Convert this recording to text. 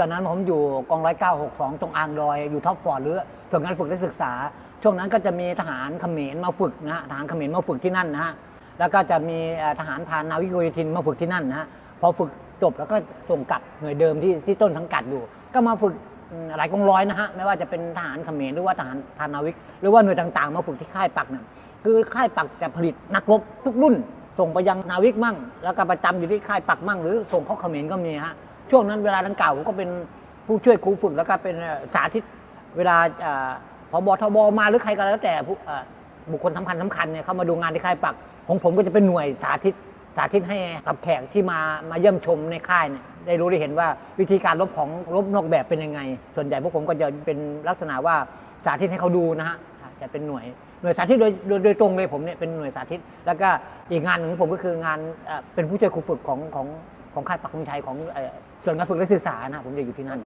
ตอนนั้นผมอยู่กองร้อยเก้าหกสองตรงอ่างดอยอยู่ท็อปฟอร์ดหรือส่วนงานฝึกและศึกษา ช่วงนั้นก็จะมีทหารเขมรมาฝึกนะฮะทหารเขมรมาฝึกที่นั่นนะฮะแล้วก็จะมีทหารพานนาวิกโยธินมาฝึกที่นั่นนะฮะพอฝึกจบแล้วก็ส่งกลับหน่วยเดิมที่ที่ต้นสังกัดอยู่ ก็มาฝึกหลายกองร้อยนะฮะไม่ว่าจะเป็นทหารเขมรหรือว่าทหารพานนาวิก หรือว่าหน่วยต่างๆ มาฝึกที่ค่ายปักเนี่ยคือค่ายปักจะผลิตนักรบทุกรุ่น ส่งไปยังนาวิกมั่ง แล้วก็ประจำอยู่ที่ค่ายปักมั่ง หรือส่งเข้าเขมรก็มีฮะ ช่วงนั้นเวลาดังกล่าวผมก็เป็นผู้ช่วยครูฝึกแล้วก็เป็นสาธิตเวลาเอ่อพบทบมาหรือใครก็แล้วแต่บุคคลสำคัญสำคัญเนี่ยเข้ามาดูงานที่ค่ายปัก ของผมก็จะเป็นหน่วยสาธิตสาธิตให้กับแขกที่มามาเยี่ยมชมในค่ายเนี่ยได้รู้ได้เห็นว่าวิธีการรบของรบนอกแบบเป็นยังไง ส่วนใหญ่พวกผมก็จะเป็นลักษณะว่าสาธิตให้เขาดูนะฮะจะเป็นหน่วยหน่วยสาธิตโดยโดยตรงเลยผมเนี่ยเป็นหน่วยสาธิต แล้วก็อีกงานหนึ่งของผมก็คืองานเอ่อเป็นผู้ช่วยครูฝึกของของ ของค่ายปักธงชัยของส่วนการฝึกและศึกษานะผมจะอยู่ที่นั่น